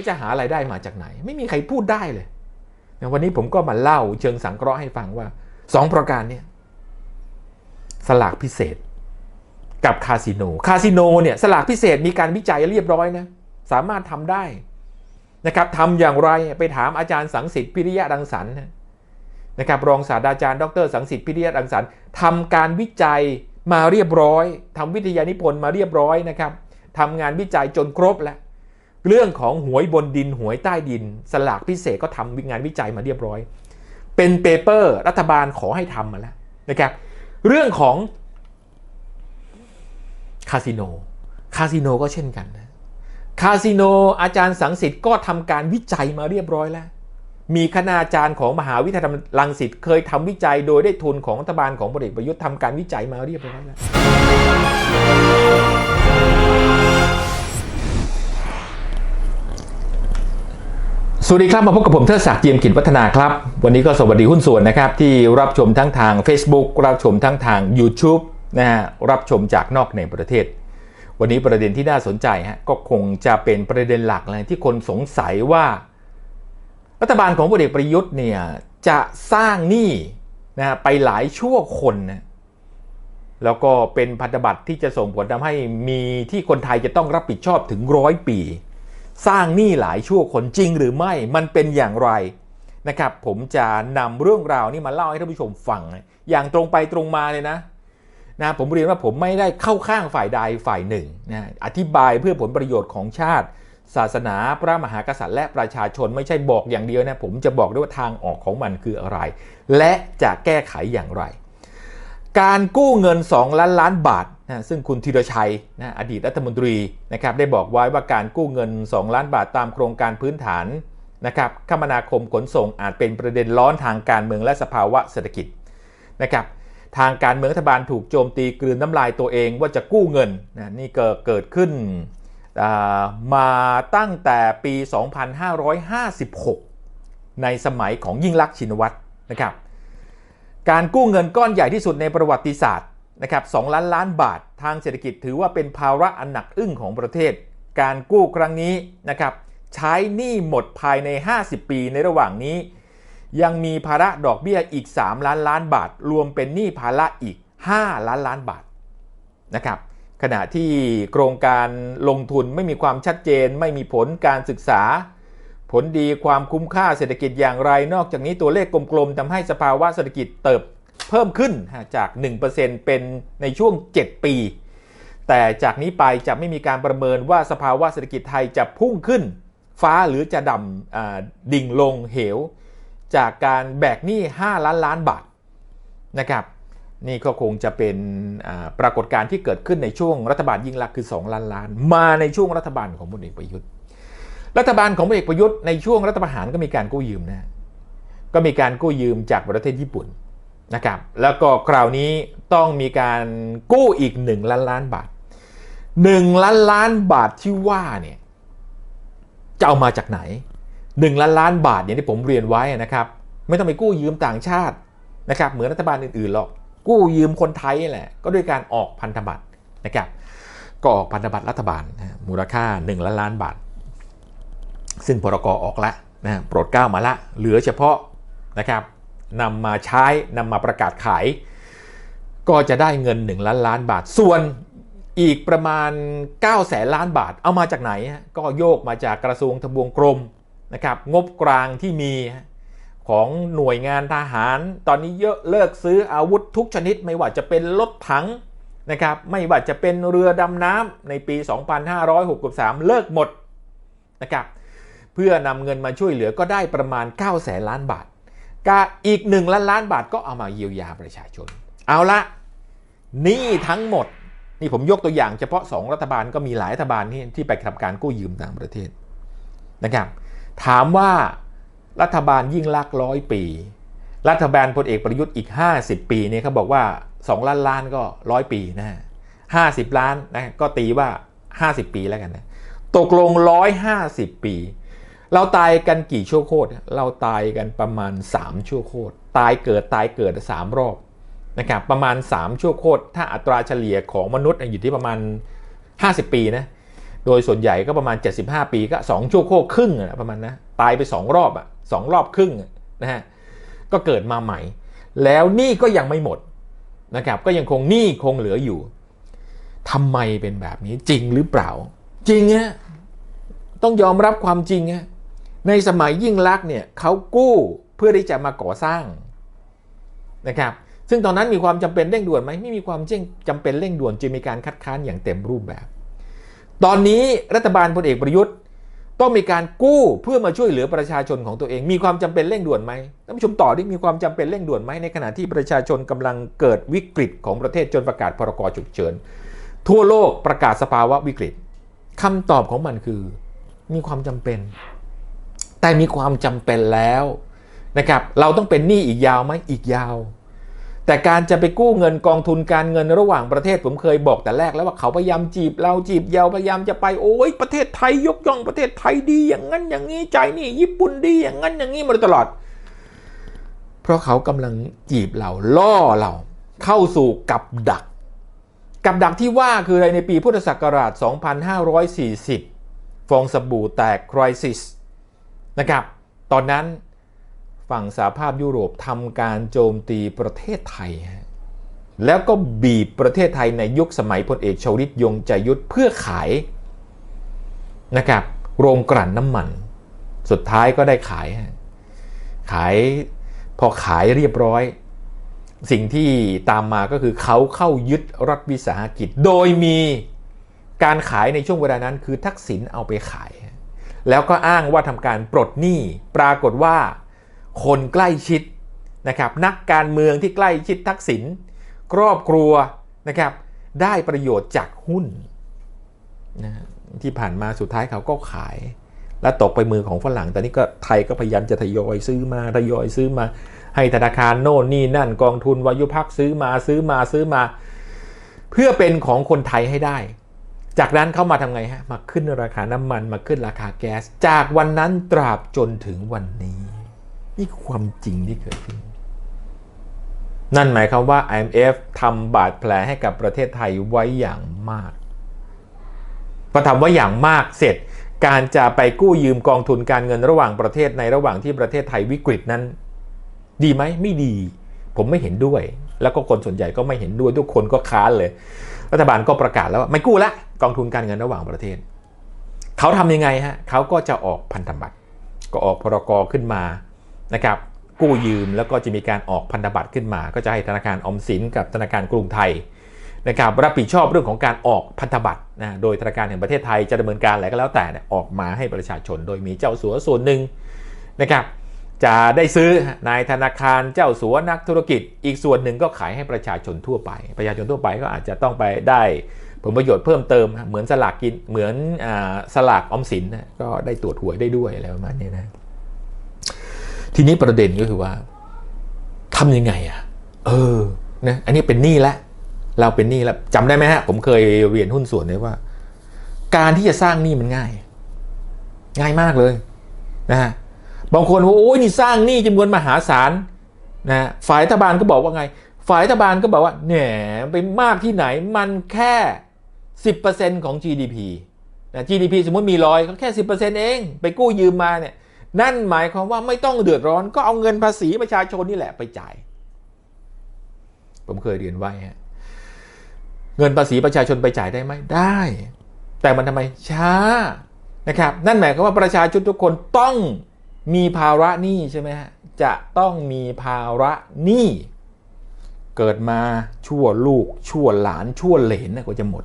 แล้วจะหาไรายได้มาจากไหน ไม่มีใครพูดได้เลยนะวันนี้ผมก็มาเล่าเชิงสังเคราะห์ให้ฟังว่าสองประการเนี่ยสลากพิเศษ กับคาสิโนคาสิโนเนี่ยสลากพิเศษมีการวิจัยเรียบร้อยนะสามารถทำได้นะครับทำอย่างไรไปถามอาจารย์สังสิทธิ์พิริยะรังสรรค์นะครับรองศาสตราจารย์ดร สังสิทธิ์พิริยะรังสรรค์ทำการวิจัยมาเรียบร้อยทำวิทยานิพนธ์มาเรียบร้อยนะครับทำงานวิจัยจนครบแล้ว เรื่องของหวยบนดินหวยใต้ดิน สลากพิเศษก็ทำงานวิจัยมาเรียบร้อย เป็นเปเปอร์รัฐบาลขอให้ทำมาแล้วนะครับเรื่องของคาสิโนคาสิโนก็เช่นกันนะคาสิโนอาจารย์สังสิทธิ์ก็ทำการวิจัยมาเรียบร้อยแล้ว มีคณาจารย์ของมหาวิทยาลัยรังสิตเคยทำวิจัยโดยได้ทุนของรัฐบาลของพลเอกประยุทธ์ทำการวิจัยมาเรียบร้อยแล้ว สวัสดีครับมาพบกับผมเทิดศักดิ์เจียมกิจวัฒนาครับ วันนี้ก็สวัสดีหุ้นส่วนนะครับ ที่รับชมทั้งทาง Facebook รับชมทั้งทาง YouTube นะฮะรับชมจากนอกในประเทศ วันนี้ประเด็นที่น่าสนใจฮะก็คงจะเป็นประเด็นหลักเลยที่คนสงสัยว่า รัฐบาลของพลเอกประยุทธ์เนี่ยจะสร้างหนี้นะฮะไปหลายชั่วคนนะแล้วก็เป็นพันธบัตรที่จะส่งผลทำให้มีที่คนไทยจะต้องรับผิดชอบถึงร้อยปี สร้างหนี้หลายชั่วคนจริงหรือไม่มันเป็นอย่างไรนะครับผมจะนำเรื่องราวนี้มาเล่าให้ท่านผู้ชมฟัง อย่างตรงไปตรงมาเลยนะนะผมเรียนว่าผมไม่ได้เข้าข้างฝ่ายใดฝ่ายหนึ่งนะอธิบายเพื่อผลประโยชน์ของชาติ ศาสนาพระมหากษัตริย์และประชาชนไม่ใช่บอกอย่างเดียวนะผมจะบอกด้วยว่าทางออกของมันคืออะไร และจะแก้ไขอย่างไร การกู้เงิน 2 ล้านล้านบาท นะซึ่งคุณธีรชัยนะอดีตรัฐมนตรีนะครับได้บอกไว้ว่าการกู้เงิน 2 ล้านบาทตามโครงการพื้นฐานนะครับคมนาคมขนส่งอาจเป็นประเด็นร้อนทางการเมืองและสภาวะเศรษฐกิจนะครับทางการเมืองรัฐบาลถูกโจมตีกลืนน้ำลายตัวเองว่าจะกู้เงินนะนี่ก็เกิดขึ้นมาตั้งแต่ปี 2556 ในสมัยของยิ่งลักษณ์ชินวัตรนะครับการกู้เงินก้อนใหญ่ที่สุดในประวัติศาสตร์ นะครับ2ล้านล้านบาททางเศรษฐกิจถือว่าเป็นภาระอันหนักอึ้งของประเทศ การกู้ครั้งนี้นะครับใช้หนี้หมดภายใน 50 ปีในระหว่างนี้ ยังมีภาระดอกเบี้ยอีก 3 ล้านล้านบาท รวมเป็นหนี้ภาระอีก 5 ล้านล้านบาทนะครับขณะที่โครงการลงทุนไม่มีความชัดเจน ไม่มีผลการศึกษา ผลดีความคุ้มค่าเศรษฐกิจอย่างไร นอกจากนี้ตัวเลขกลมๆทำให้สภาวะเศรษฐกิจเติบ เพิ่มขึ้นจาก 1%เป็นในช่วง 7 ปี แต่จากนี้ไปจะไม่มีการประเมินว่าสภาวะเศรษฐกิจไทยจะพุ่งขึ้น ฟ้าหรือจะดำดิ่งลงเหว จากการแบกหนี้ 5 ล้านล้านบาทนะครับนี่ก็คงจะเป็นปรากฏการณ์ที่เกิดขึ้นในช่วงรัฐบาลยิ่งลักษณ์คือ 2 ล้านล้าน มาในช่วงรัฐบาลของพลเอกประยุทธ์ รัฐบาลของพลเอกประยุทธ์ในช่วงรัฐประหารก็มีการกู้ยืมนะก็มีการกู้ยืมจากประเทศญี่ปุ่น นะครับแล้วก็คราวนี้ต้องมีการกู้อีก 1 ล้านล้านบาท 1 ล้านล้านบาทที่ว่าเนี่ยจะเอามาจากไหน 1 ล้านล้านบาทอย่างที่ผมเรียนไว้นะครับไม่ต้องไปกู้ยืมต่างชาตินะครับเหมือนรัฐบาลอื่นๆหรอกกู้ยืมคนไทยแหละก็ด้วยการออกพันธบัตรนะครับก็ออกพันธบัตรรัฐบาลมูลค่า 1 ล้านล้านบาท ซึ่งพรกออกแล้วนะโปรดเกล้ามาละเหลือเฉพาะนะครับ นำมาใช้นำมาประกาศขาย ก็จะได้เงิน 1 ล้านล้านบาท ส่วนอีกประมาณ9แสนล้านบาท เอามาจากไหน ก็โยกมาจากกระทรวงทบวงกรมนะครับงบกลางที่มีของหน่วยงานทหาร ตอนนี้เยอะเลิกซื้ออาวุธทุกชนิดไม่ว่าจะเป็นรถถังนะครับไม่ว่าจะเป็นเรือดำน้ำในปี 2563 เลิกหมดนะครับเพื่อนำเงินมาช่วยเหลือก็ได้ประมาณ9แสนล้านบาท กอีก1ล้านล้านบาทก็เอามาเยียวยาประชาชน เอาละนี่ทั้งหมด นี่ผมยกตัวอย่างเฉพาะ 2 รัฐบาลก็มีหลายรัฐบาลที่ที่ไปทำการกู้ยืมต่างประเทศนะครับ ถามว่ารัฐบาลยิ่งลักร้อยปี รัฐบาลพลเอกประยุทธ์อีก 50 ปีเนี่ยเขาบอกว่า 2 ล้านล้านก็ร้อยปีนะห้าสิบล้านนะก็ตีว่า 50 ปีแล้วกันนะตกลง 150 ปี เราตายกันกี่ชั่วโคตร เราตายกันประมาณ 3 ชั่วโคตร ตายเกิดตายเกิด 3 รอบนะครับประมาณ 3 ชั่วโคตร ถ้าอัตราเฉลี่ยของมนุษย์อยู่ที่ประมาณ 50 ปีนะโดยส่วนใหญ่ก็ประมาณ 75 ปีก็ 2 ชั่วโคตรครึ่งอะประมาณนะตายไป 2 รอบอะสองรอบครึ่งนะฮะก็เกิดมาใหม่ แล้วนี่ก็ยังไม่หมดนะครับก็ยังคงหนี้คงเหลืออยู่ทำไมเป็นแบบนี้จริงหรือเปล่า จริงฮะต้องยอมรับความจริงฮะ ในสมัยยิ่งลักษณ์เนี่ยเขากู้เพื่อที่จะมาก่อสร้างนะครับซึ่งตอนนั้นมีความจำเป็นเร่งด่วนไหมไม่มีความจำเป็นเร่งด่วนจึงมีการคัดค้านอย่างเต็มรูปแบบ ตอนนี้รัฐบาลพลเอกประยุทธ์ ต้องมีการกู้เพื่อมาช่วยเหลือประชาชนของตัวเอง มีความจำเป็นเร่งด่วนไหมท่านผู้ชมต่อที่มีความจำเป็นเร่งด่วนไหมในขณะที่ประชาชนกำลังเกิดวิกฤตของประเทศจนประกาศพรกฉุกเฉินทั่วโลกประกาศสภาวะวิกฤตคำตอบของมันคือ มีความจำเป็น แต่มีความจำเป็นแล้วนะครับเราต้องเป็นหนี้อีกยาวไหมอีกยาว แต่การจะไปกู้เงินกองทุนการเงินระหว่างประเทศผมเคยบอกแต่แรกแล้วว่าเขาพยายามจีบเราจีบเยาพยายามจะไปโอ้ยประเทศไทยยกย่องประเทศไทยดีอย่างนั้นอย่างนี้ใจนี่ญี่ปุ่นดีอย่างนั้นอย่างนี้มาตลอด เพราะเขากำลังจีบเราล่อเราเข้าสู่กับดัก กับดักที่ว่าคืออะไรในปีพุทธศักราช 2540 ฟองสบู่แตกคริสิส นะครับ ตอนนั้นฝั่งสหภาพยุโรปทำการโจมตีประเทศไทย แล้วก็บีบประเทศไทยในยุคสมัยพลเอกชวลิตยงใจยุทธเพื่อขายนะครับโรงกลั่นน้ำมัน สุดท้ายก็ได้ขาย ขายพอขายเรียบร้อย สิ่งที่ตามมาก็คือเขาเข้ายึดรัฐวิสาหกิจ โดยมีการขายในช่วงเวลานั้นคือทักษิณเอาไปขาย แล้วก็อ้างว่าทำการปลดหนี้ปรากฏว่า คนใกล้ชิดนะครับนักการเมืองที่ใกล้ชิดทักษิณครอบครัวนะครับได้ประโยชน์จากหุ้นนะที่ผ่านมาสุดท้ายเขาก็ขาย และตกไปมือของฝรั่ง แต่นี้ก็ไทยก็พยายามจะทยอยซื้อมาทยอยซื้อมา ให้ธนาคารโน่นนี่นั่นกองทุนวายุพักซื้อมาซื้อมาซื้อมา เพื่อเป็นของคนไทยให้ได้ จากนั้นเข้ามาทำไงฮะ มาขึ้นราคาน้ำมันมาขึ้นราคาแก๊ส จากวันนั้นตราบจนถึงวันนี้ นี่ความจริงที่เกิดขึ้น นั่นหมายความว่า IMF ทำบาดแผลให้กับประเทศไทยไว้อย่างมากพอทำไว้อย่างมากเสร็จ การจะไปกู้ยืมกองทุนการเงินระหว่างประเทศในระหว่างที่ประเทศไทยวิกฤตนั้น ดีไหมไม่ดี ผมไม่เห็นด้วย แล้วก็คนส่วนใหญ่ก็ไม่เห็นด้วยทุกคนก็ค้านเลย รัฐบาลก็ประกาศแล้วว่าไม่กู้ละกองทุนการเงินระหว่างประเทศ เขาทำยังไงฮะเขาก็จะออกพันธบัตรก็ออกพรกขึ้นมานะครับกู้ยืมแล้วก็จะมีการออกพันธบัตรขึ้นมา ก็จะให้ธนาคารอมสินกับธนาคารกรุงไทยนะครับรับผิดชอบเรื่องของการออกพันธบัตรนะโดยธนาคารแห่งประเทศไทยจะดำเนินการอะไรก็แล้วแต่ออกมาให้ประชาชน โดยมีเจ้าสัวส่วนหนึ่งนะครับ จะได้ซื้อนายธนาคารเจ้าสัวนักธุรกิจ อีกส่วนหนึ่งก็ขายให้ประชาชนทั่วไป ประชาชนทั่วไปก็อาจจะต้องไปได้ผลประโยชน์เพิ่มเติม เหมือนสลากกินเหมือนอสลากออมสินก็ได้ตรวจหวยได้ด้วยอะไรประมาณนี้นะ ทีนี้ประเด็นก็คือว่าทำยังไงอะ เออนะอันนี้เป็นหนี้แล้วเราเป็นหนี้แล้วจำได้ไหมฮะผมเคยเรียนหุ้นส่วนเลยว่า การที่จะสร้างหนี้มันง่าย ง่ายมากเลยนะฮะ บางคนว่าโอ้ยนี่สร้างหนี้จำนวนมหาศาลนะฝ่ายรัฐบาลก็บอกว่าไง ฝ่ายรัฐบาลก็บอกว่าเนี่ยไปมากที่ไหนมันแค่ 10%ของ GDP นะ GDP สมมติมีร้อยก็แค่ 10%เองไปกู้ยืมมาเนี่ยนั่นหมายความว่าไม่ต้องเดือดร้อนก็เอาเงินภาษีประชาชนนี่แหละไปจ่าย ผมเคยเรียนไว้ฮะเงินภาษีประชาชนไปจ่ายได้ไหมได้ แต่มันทำไมช้านะครับ นั่นหมายความว่าประชาชนทุกคนต้อง มีภาระหนี้ใช่ไหมฮะจะต้องมีภาระหนี้เกิดมาชั่วลูกชั่วหลานชั่วเหลนนะก็จะหมด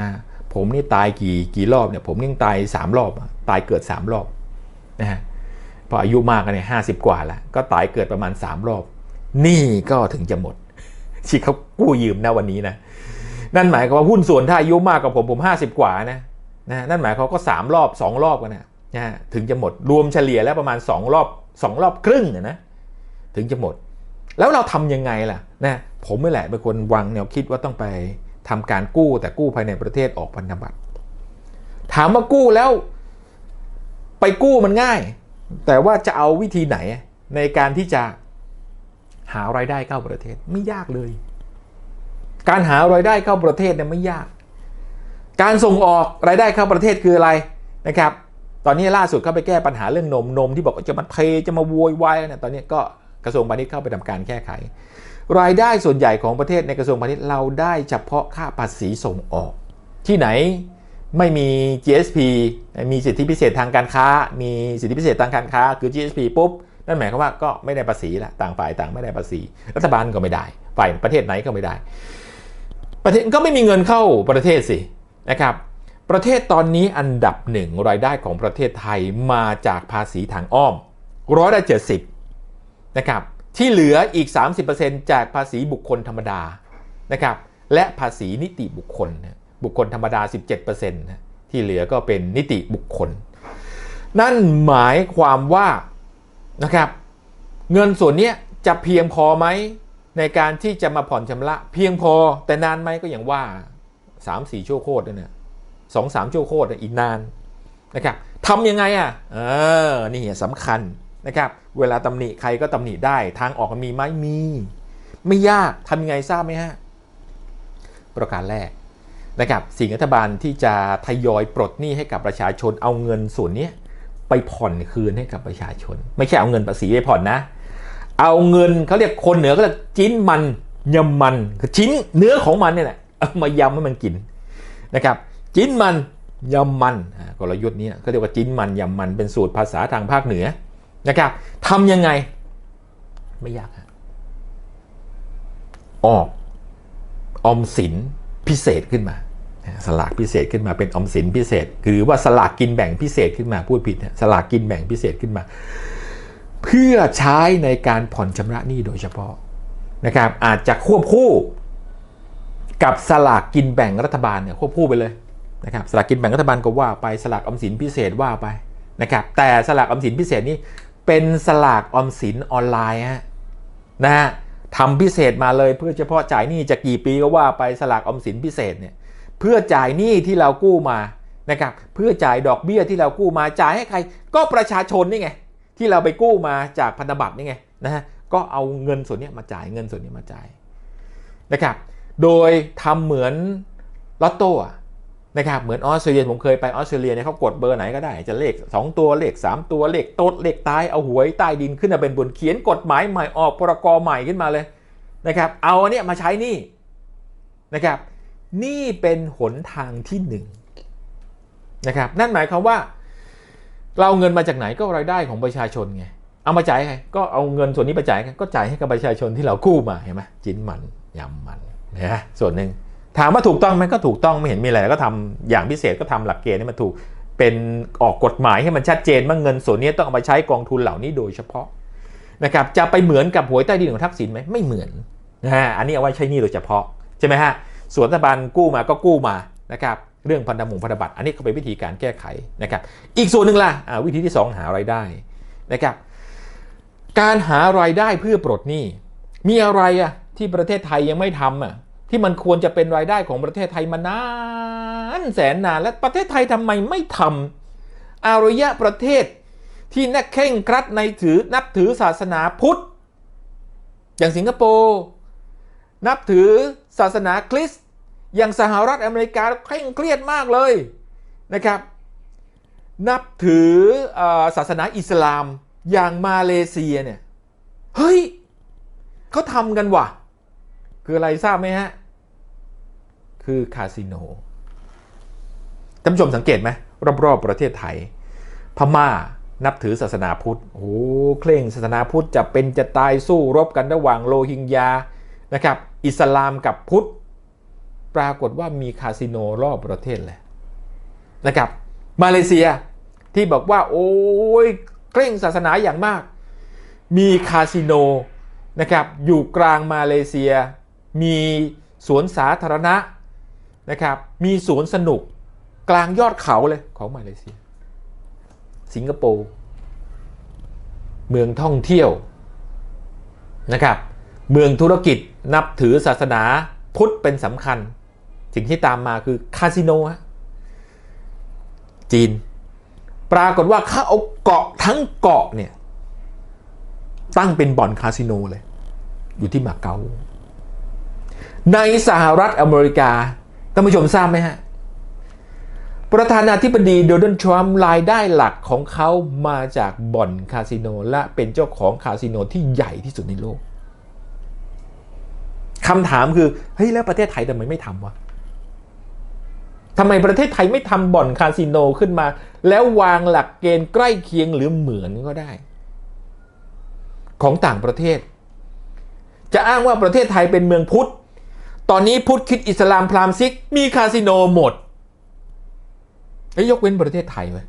นะผมนี่ตายกี่กี่รอบเนี่ยผมยังตายสามรอบ ตายเกิดสามรอบนะฮะพออายุมากกันเนี่ยห้าสิบกว่าแล้ว ก็ตายเกิดประมาณสามรอบหนี้ก็ถึงจะหมดที่เขากู้ยืมนะวันนี้นะนั่นหมายความว่าหุ้นส่วนถ้าอายุมากกว่าผมผมห้าสิบกว่านะนะนั่นหมายความก็สามรอบสองรอบกันนะ นะฮะถึงจะหมดรวมเฉลี่ยแล้วประมาณสองรอบสองรอบครึ่งนะถึงจะหมด แล้วเราทำยังไงล่ะนะผมไม่แหละเป็นคนวางแนวคิดว่าต้องไปทำการกู้แต่กู้ภายในประเทศออกพันธบัตรถามว่ากู้แล้ว ไปกู้มันง่าย แต่ว่าจะเอาวิธีไหนในการที่จะหารายได้เข้าประเทศไม่ยากเลย การหารายได้เข้าประเทศเนี่ยไม่ยาก การส่งออกรายได้เข้าประเทศคืออะไรนะครับ ตอนนี้ล่าสุดเข้าไปแก้ปัญหาเรื่องนมนมที่บอกว่าจะมาเทจะมาโวยวายเนี่ยตอนนี้ก็กระทรวงพาณิชย์เข้าไปทำการแก้ไข รายได้ส่วนใหญ่ของประเทศในกระทรวงพาณิชย์เราได้เฉพาะค่าภาษีส่งออก ที่ไหนไม่มี GSP มีสิทธิพิเศษทางการค้า มีสิทธิพิเศษทางการค้า คือ GSP ปุ๊บนั่นหมายความว่าก็ไม่ได้ภาษีละต่างฝ่ายต่างไม่ได้ภาษี รัฐบาลก็ไม่ได้ ฝ่ายประเทศไหนก็ไม่ได้ ประเทศก็ไม่มีเงินเข้าประเทศสินะครับ ประเทศตอนนี้อันดับหนึ่งรายได้ของประเทศไทยมาจากภาษีทางอ้อมร้อยละเจ็ดสิบนะครับที่เหลืออีก 30%จากภาษีบุคคลธรรมดานะครับและภาษีนิติบุคคล บุคคลธรรมดา 17%นะที่เหลือก็เป็นนิติบุคคล นั่นหมายความว่านะครับเงินส่วนนี้จะเพียงพอไหมในการที่จะมาผ่อนชำระ เพียงพอแต่นานไหมก็อย่างว่า 3-4 ชั่วโคตรเนี่ย สองสามชั่วโคตรอีกนานนะครับทำยังไงอะเออนี่สำคัญนะครับเวลาตำหนิใครก็ตำหนิได้ทางออกมีไหมมี ไม่ยากทำยังไงทราบไหมฮะประการแรกนะครับสิ่งรัฐบาลที่จะทยอยปลดหนี้ให้กับประชาชนเอาเงินส่วนนี้ไปผ่อนคืนให้กับประชาชน ไม่ใช่เอาเงินภาษีไปผ่อนนะ เอาเงินเขาเรียกคนเหนือก็เรียกจิ้นมันยำมันคือชิ้นเนื้อของมันเนี่ยแหละเอามายำให้มันกินนะครับ จิ้นมันยำมันกลยุทธ์นี้เขาเรียกว่าจิ้นมันยำมันเป็นสูตรภาษาทางภาคเหนือนะครับทำยังไงไม่ยากออกออมสินพิเศษขึ้นมา สลากพิเศษขึ้นมาเป็นอมสินพิเศษ หรือว่าสลากกินแบ่งพิเศษขึ้นมาพูดผิดนะสลากกินแบ่งพิเศษขึ้นมา เพื่อใช้ในการผ่อนชำระหนี้โดยเฉพาะนะครับอาจจะควบคู่กับสลากกินแบ่งรัฐบาลเนี่ยควบคู่ไปเลย นะครับสลากกินแบ่งรัฐบาลก็ว่าไปสลากออมสินพิเศษว่าไปนะครับแต่สลากออมสินพิเศษนี้เป็นสลากออมสินออนไลน์ฮะนะฮะทำพิเศษมาเลยเพื่อเฉพาะจ่ายหนี้จะกี่ปีก็ว่าไปสลากออมสินพิเศษเนี่ยเพื่อจ่ายหนี้ที่เรากู้มานะครับเพื่อจ่ายดอกเบี้ยที่เรากู้มาจ่ายให้ใคร ก็ประชาชนนี่ไงที่เราไปกู้มาจากพันธบัตรนี่ไงนะฮะก็เอาเงินส่วนนี้มาจ่ายเงินส่วนนี้มาจ่ายนะครับโดยทำเหมือนลอตโต้อะ นะครับเหมือนออสเตรเลียผมเคยไปออสเตรเลียเนี่ยเขากดเบอร์ไหนก็ได้จะเลข 2 ตัวเลข 3 ตัวเลขโต๊ดเลขตายเอาหวยใต้ดินขึ้นมาเป็นบนเขียนกฎหมายใหม่ออกพรกใหม่ขึ้นมาเลยนะครับเอาอันเนี้ยมาใช้นี่นะครับนี่เป็นหนทางที่หนึ่งนะครับนั่นหมายความว่า เราเอาเงินมาจากไหนก็รายได้ของประชาชนไงเอามาจ่ายใครก็เอาเงินส่วนนี้ไปจ่ายก็จ่ายให้กับประชาชนที่เรากู้มาเห็นไหมจิ้นมันยำมันนะส่วนหนึ่ง ถามว่าถูกต้องไหมก็ถูกต้องไม่เห็นมีอะไรก็ทำอย่างพิเศษก็ทำหลักเกณฑ์ให้มันถูกเป็นออกกฎหมายให้มันชัดเจนว่าเงินส่วนนี้ต้องเอามาใช้กองทุนเหล่านี้โดยเฉพาะนะครับจะไปเหมือนกับหวยใต้ดินของทักษิณไหมไม่เหมือนนะฮะอันนี้เอาไว้ใช้นี่โดยเฉพาะใช่ไหมฮะส่วนรัฐบาลกู้มาก็กู้มานะครับเรื่องพันธมงพันธบัตรอันนี้ก็เป็นวิธีการแก้ไขนะครับอีกส่วนหนึ่งล่ะอ่าวิธีที่ 2 หารายได้นะครับการหารายได้เพื่อปลดหนี้มีอะไรอะที่ประเทศไทยยังไม่ทำอะ ที่มันควรจะเป็นรายได้ของประเทศไทยมานานแสนนาน และประเทศไทยทำไมไม่ทำอารยะประเทศที่นักเข่งครัดในถือนับถือศาสนาพุทธ อย่างสิงคโปร์นับถือศาสนาคริสต์อย่างสหรัฐอเมริกาเคร่งเครียดมากเลยนะครับ นับถือเออศาสนาอิสลามอย่างมาเลเซียเนี่ยเฮ้ยเขาทำกันว่ะ คืออะไรทราบไหมฮะ คือคาสิโนท่านผู้ชมสังเกตไหมรอบๆประเทศไทย พม่านับถือศาสนาพุทธโอ้เคร่งศาสนาพุทธจะเป็นจะตายสู้รบกันระหว่างโรฮิงญานะครับ อิสลามกับพุทธ ปรากฏว่ามีคาสิโนรอบประเทศเลยนะครับ มาเลเซียที่บอกว่า โอ้ยเคร่งศาสนาอย่างมาก มีคาสิโนนะครับอยู่กลางมาเลเซีย มีสวนสาธารณะนะครับมีสวนสนุกกลางยอดเขาเลยของมาเลเซีย สิงคโปร์เมืองท่องเที่ยวนะครับเมืองธุรกิจนับถือศาสนาพุทธเป็นสำคัญ สิ่งที่ตามมาคือคาสิโนฮะจีน ปรากฏว่าเขาเอาเกาะทั้งเกาะเนี่ยตั้งเป็นบ่อนคาสิโนเลย อยู่ที่มาเก๊า ในสหรัฐอเมริกาท่านผู้ชมทราบไหมฮะ ประธานาธิบดีโดนัลด์ทรัมป์รายได้หลักของเขามาจากบ่อนคาสิโนและเป็นเจ้าของคาสิโนที่ใหญ่ที่สุดในโลกคำถามคือ เฮ้ย แล้วประเทศไทยทำไมไม่ทำวะทำไมประเทศไทยไม่ทำบ่อนคาสิโนขึ้นมา แล้ววางหลักเกณฑ์ใกล้เคียงหรือเหมือนก็ได้ ของต่างประเทศ จะอ้างว่าประเทศไทยเป็นเมืองพุทธ ตอนนี้พุทธคิดอิสลามพราหมณ์ซิก มีคาสิโนหมดไอ้ยกเว้นประเทศไทยไว้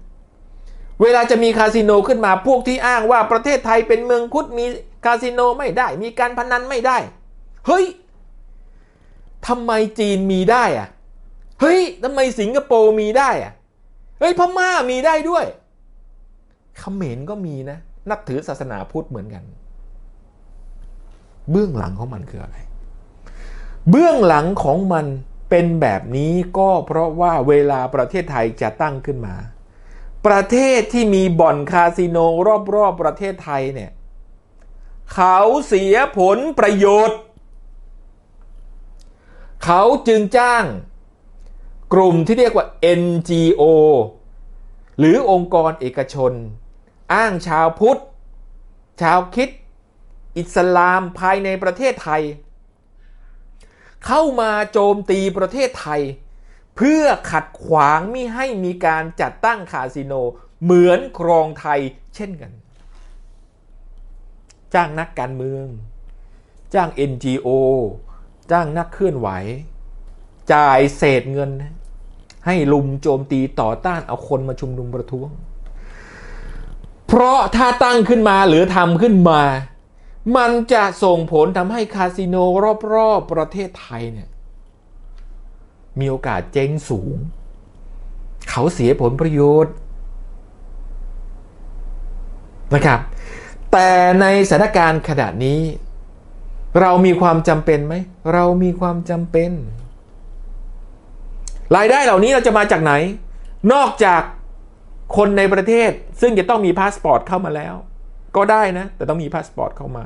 เวลาจะมีคาสิโนขึ้นมาพวกที่อ้างว่าประเทศไทยเป็นเมืองพุทธมีคาสิโนไม่ได้ มีการพนันไม่ได้ เฮ้ยทำไมจีนมีได้อะเฮ้ยทำไมสิงคโปร์มีได้อะเฮ้ยพม่ามีได้ด้วยเขมรก็มีนะ นับถือศาสนาพุทธเหมือนกัน เบื้องหลังของมันคืออะไร เบื้องหลังของมันเป็นแบบนี้ก็เพราะว่าเวลาประเทศไทยจะตั้งขึ้นมา ประเทศที่มีบ่อนคาสิโนรอบๆประเทศไทยเนี่ยเขาเสียผลประโยชน์ เขาจึงจ้างกลุ่มที่เรียกว่า NGO หรือองค์กรเอกชน อ้างชาวพุทธ ชาวคิด อิสลามภายในประเทศไทย เข้ามาโจมตีประเทศไทย เพื่อขัดขวางไม่ให้มีการจัดตั้งคาสิโน เหมือนครองไทยเช่นกัน จ้างนักการเมือง จ้าง NGO จ้างนักเคลื่อนไหว จ่ายเศษเงิน ให้ลุมโจมตีต่อต้านเอาคนมาชุมนุมประท้วง เพราะถ้าตั้งขึ้นมาหรือทำขึ้นมา มันจะส่งผลทำให้คาสิโนรอบๆประเทศไทยเนี่ยมีโอกาสเจ๊งสูง เขาเสียผลประโยชน์นะครับแต่ในสถานการณ์ขนาดนี้ เรามีความจำเป็นไหม เรามีความจำเป็น รายได้เหล่านี้เราจะมาจากไหน นอกจากคนในประเทศซึ่งจะต้องมีพาสปอร์ตเข้ามาแล้ว ก็ได้นะ แต่ต้องมีพาสปอร์ตเข้ามา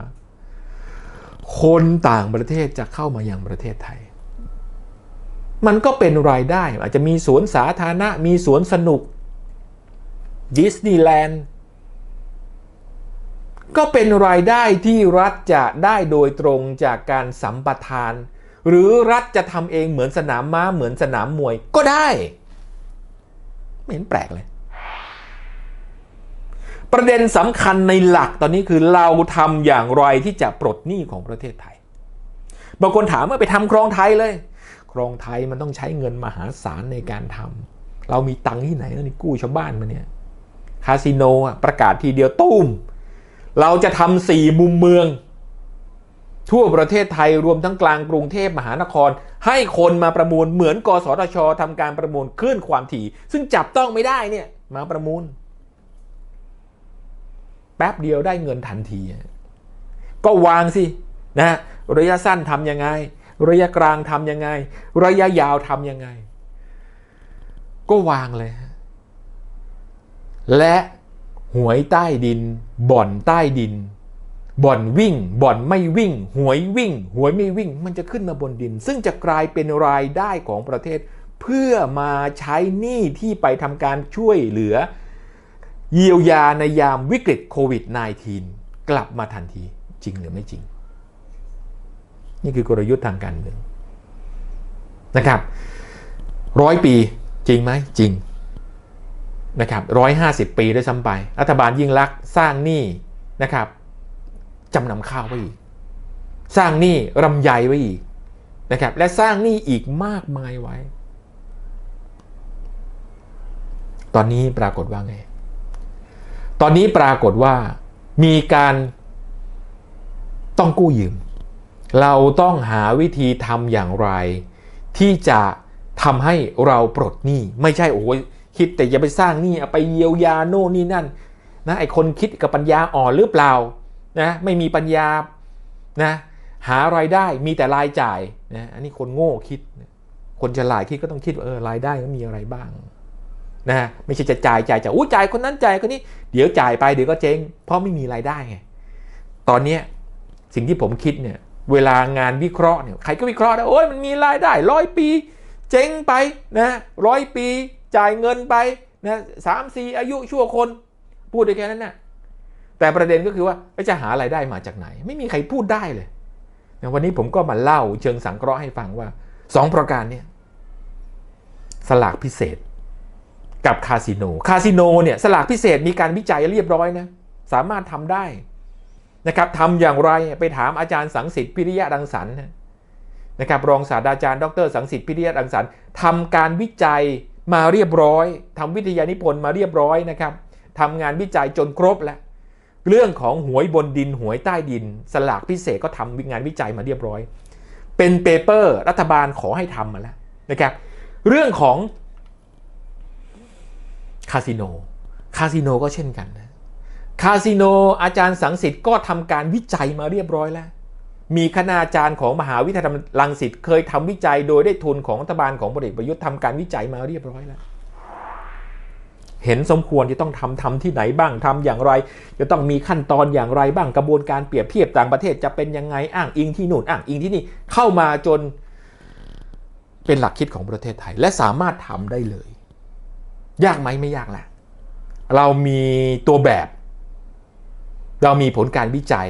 คนต่างประเทศจะเข้ามายังประเทศไทย มันก็เป็นรายได้ อาจจะมีสวนสาธารณะ มีสวนสนุกดิสนีย์แลนด์ก็เป็นรายได้ที่รัฐจะได้โดยตรงจากการสัมปทาน หรือรัฐจะทำเองเหมือนสนามม้าเหมือนสนามมวยก็ได้ ไม่เห็นแปลกเลย ประเด็นสำคัญในหลักตอนนี้คือเราทำอย่างไรที่จะปลดหนี้ของประเทศไทย บางคนถามว่าไปทำครองไทยเลย ครองไทยมันต้องใช้เงินมหาศาลในการทำเรามีตังค์ที่ไหนแล้วนี่กู้ชาวบ้านมาเนี่ยคาสิโนอะประกาศทีเดียวตุ้ม เราจะทำสี่มุมเมือง ทั่วประเทศไทยรวมทั้งกลางกรุงเทพมหานคร ให้คนมาประมูลเหมือนกสทชทำการประมูลคลื่นความถี่ ซึ่งจับต้องไม่ได้เนี่ยมาประมูล แป๊บเดียวได้เงินทันที ก็วางสินะระยะสั้นทำยังไง ระยะกลางทำยังไง ระยะยาวทำยังไง ก็วางเลย และหวยใต้ดิน บ่อนใต้ดิน บ่อนวิ่ง บ่อนไม่วิ่ง หวยวิ่ง หวยไม่วิ่ง มันจะขึ้นมาบนดิน ซึ่งจะกลายเป็นรายได้ของประเทศ เพื่อมาใช้หนี้ที่ไปทำการช่วยเหลือ เยียวยาในยามวิกฤตโควิด -19 กลับมาทันทีจริงหรือไม่จริง นี่คือกลยุทธ์ทางการเมืองนะครับร้อยปีจริงไหมจริงนะครับร้อยห้าสิบปีด้วยซ้ำไป รัฐบาลยิ่งรักษณ์สร้างหนี้นะครับจำนำข้าวไว้อีก สร้างหนี้รำไยไว้อีกนะครับและสร้างหนี้อีกมากมายไว้ ตอนนี้ปรากฏว่าไง ตอนนี้ปรากฏว่ามีการต้องกู้ยืม เราต้องหาวิธีทำอย่างไร ที่จะทำให้เราปลดหนี้ไม่ใช่โอ้ยคิดแต่จะไปสร้างหนี้ไปเยียวยาโน่นนี่นั่นนะไอคนคิดกับปัญญาอ่อนหรือเปล่านะไม่มีปัญญานะหารายได้มีแต่รายจ่ายนะอันนี้คนโง่คิด คนฉลาดคิดก็ต้องคิดว่าเออรายได้มันมีอะไรบ้าง นะไม่ใช่จะจ่ายจ่ายจ่ายอู้จ่ายคนนั้นจ่ายคนนี้เดี๋ยวจ่ายไปเดี๋ยวก็เจ๊งเพราะไม่มีรายได้ไงตอนเนี้ยสิ่งที่ผมคิดเนี่ยเวลางานวิเคราะห์เนี่ยใครก็วิเคราะห์ได้โอ้ยมันมีรายได้ร้อยปี เจ๊งไปนะร้อยปีจ่ายเงินไปนะสามสี่อายุชั่วคนพูดได้แค่นั้นนะแต่ประเด็นก็คือว่าจะหารายได้มาจากไหน ไม่มีใครพูดได้เลยนะวันนี้ผมก็มาเล่าเชิงสังเคราะห์ให้ฟังว่าสองประการเนี่ยสลากพิเศษ กับคาสิโนคาสิโนเนี่ยสลากพิเศษมีการวิจัยเรียบร้อยนะสามารถทำได้นะครับทำอย่างไรไปถามอาจารย์สังสิทธิ์พิริยะรังสรรค์นะครับรองศาสตราจารย์ ดร สังสิทธิ์พิริยะรังสรรค์ทำการวิจัยมาเรียบร้อยทำวิทยานิพนธ์มาเรียบร้อยนะครับทำงานวิจัยจนครบแล้วเรื่องของหวยบนดินหวยใต้ดิน สลากพิเศษก็ทำงานวิจัยมาเรียบร้อย เป็นเปเปอร์รัฐบาลขอให้ทำมาแล้วนะครับเรื่องของ คาสิโน คาสิโนก็เช่นกันนะคาสิโนอาจารย์สังสิทธิ์ก็ทำการวิจัยมาเรียบร้อยแล้ว มีคณาจารย์ของมหาวิทยาลัยรังสิตเคยทำวิจัยโดยได้ทุนของรัฐบาลของพลเอกประยุทธ์ทำการวิจัยมาเรียบร้อยแล้ว เห็นสมควรจะต้องทำทำที่ไหนบ้างทำอย่างไร จะต้องมีขั้นตอนอย่างไรบ้างกระบวนการเปรียบเทียบต่างประเทศจะเป็นยังไงอ้างอิงที่นู่นอ้างอิงที่นี่เข้ามาจนเป็นหลักคิดของประเทศไทย และสามารถทำได้เลย ยากไหมไม่ยากแหละเรามีตัวแบบ เรามีผลการวิจัย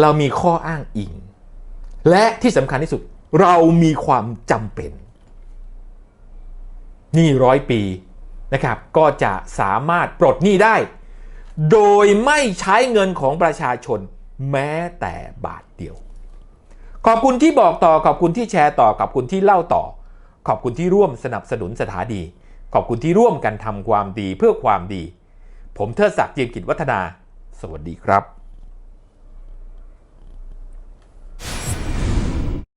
เรามีข้ออ้างอิง และที่สำคัญที่สุดเรามีความจำเป็น นี่ร้อยปีนะครับก็จะสามารถปลดหนี้ได้ โดยไม่ใช้เงินของประชาชนแม้แต่บาทเดียว ขอบคุณที่บอกต่อขอบคุณที่แชร์ต่อขอบคุณที่เล่าต่อ ขอบคุณที่ร่วมสนับสนุนสถานี ขอบคุณที่ร่วมกันทำความดีเพื่อความดี ผมเทิดศักดิ์เจียมกิจวัฒนา สวัสดีครับ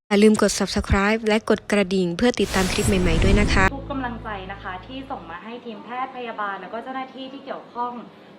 อย่าลืมกด subscribe และกดกระดิ่งเพื่อติดตามคลิปใหม่ ๆ ด้วยนะคะ ทุกกำลังใจนะคะที่ส่งมาให้ทีมแพทย์พยาบาล แล้วก็เจ้าหน้าที่ที่เกี่ยวข้อง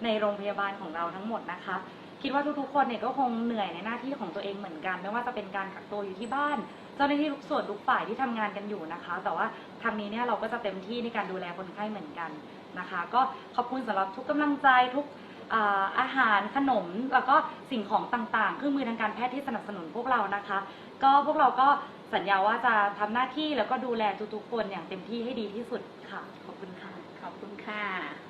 ในโรงพยาบาลของเราทั้งหมดนะคะ คิดว่าทุกๆคนเนี่ยก็คงเหนื่อยในหน้าที่ของตัวเองเหมือนกัน ไม่ว่าจะเป็นการกักตัวอยู่ที่บ้านเจ้าหน้าที่ทุกส่วนทุกฝ่ายที่ทำงานกันอยู่นะคะ แต่ว่าทางนี้เนี่ยเราก็จะเต็มที่ในการดูแลคนไข้เหมือนกันนะคะ ก็ขอบคุณสำหรับทุกกำลังใจทุกอาอาหารขนมแล้วก็สิ่งของต่างๆ เครื่องมือทางการแพทย์ที่สนับสนุนพวกเรานะคะ ก็พวกเราก็สัญญาว่าจะทำหน้าที่แล้วก็ดูแลทุกๆคนอย่างเต็มที่ให้ดีที่สุดค่ะ ขอบคุณค่ะ ขอบคุณค่ะ